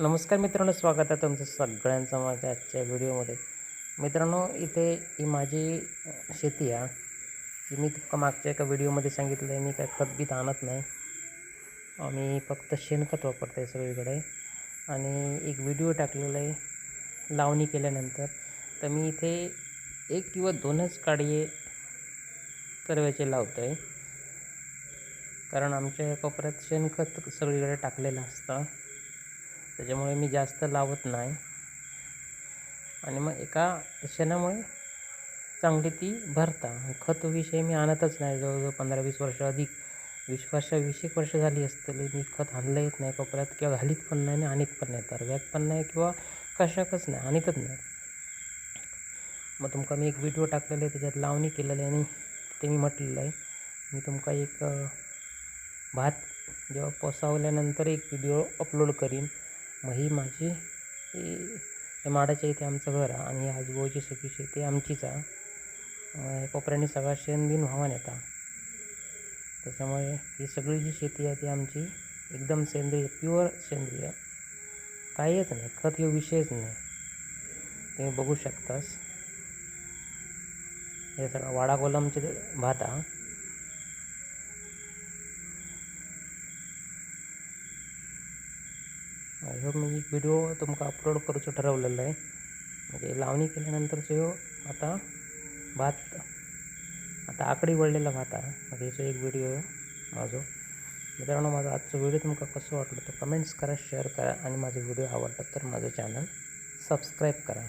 नमस्कार मित्रांनो स्वागत आहे तुमचं सगळ्यांचं माझ्या आजच्या व्हिडिओमध्ये. मित्रांनो इथे ही माझी शेती आहे. की मी तुमका मागच्या एका व्हिडिओमध्ये सांगितलं आहे मी काय खत बीत आणत नाही. आम्ही फक्त शेणखत वापरतो आहे सगळीकडे. आणि एक व्हिडिओ टाकलेला आहे लावणी केल्यानंतर. तर मी इथे एक किंवा दोनच काढे करव्याचे लावतो आहे कारण आमच्या कोपऱ्यात शेणखत सगळीकडे टाकलेलं असतं. त्याच्यामुळे मी जास्त लावत नाही. आणि मग एका शेणामुळे चांगली ती भरता. खतविषयी मी आणतच नाही. जवळजवळ पंधरा वीस वर्ष अधिक वीस वर्ष वीस एक वर्ष झाली असतली. मी खत आणलं येत नाही कोपऱ्यात किंवा घालीत पण नाही आणि आणीत पण नाही. तर व्यात पण नाही किंवा कशाकच नाही. आणतच नाही. मग तुमका मी एक व्हिडिओ टाकलेला आहे. त्याच्यात लावणी केलेली आहे आणि ते मी म्हटलेलं आहे. मी तुमका एक भात जेव्हा पोसावल्यानंतर एक व्हिडिओ अपलोड करीन. मग ही माझी माडाच्या इथे आमचं घर आणि आणि आजूबाजूची सगळी शेती आमचीच आहे. कोपऱ्याने सगळा शेण बिन व्हावान येता. त्याच्यामुळे ही सगळी जी शेती आहे ती आमची एकदम सेंद्रिय प्युअर सेंद्रिय. काहीच नाही खत हे विषयच नाही. तुम्ही बघू शकतास. हे सगळं वाडा कोलमचे भात भात हा ह्यो मी एक व्हिडिओ तुमका अपलोड करूचो ठरवलेलो आहे. म्हणजे लावणी केल्यानंतरचो ह्यो आता भात आता आकडी वळलेला भात आहे. म्हणजे ह्याचो एक व्हिडिओ माझो. मित्रांनो माझा आजचा व्हिडिओ तुमकां कसं वाटलं तो कमेंट्स करा शेअर करा आणि माझा व्हिडिओ आवडला तर माझं चॅनल सबस्क्राईब करा.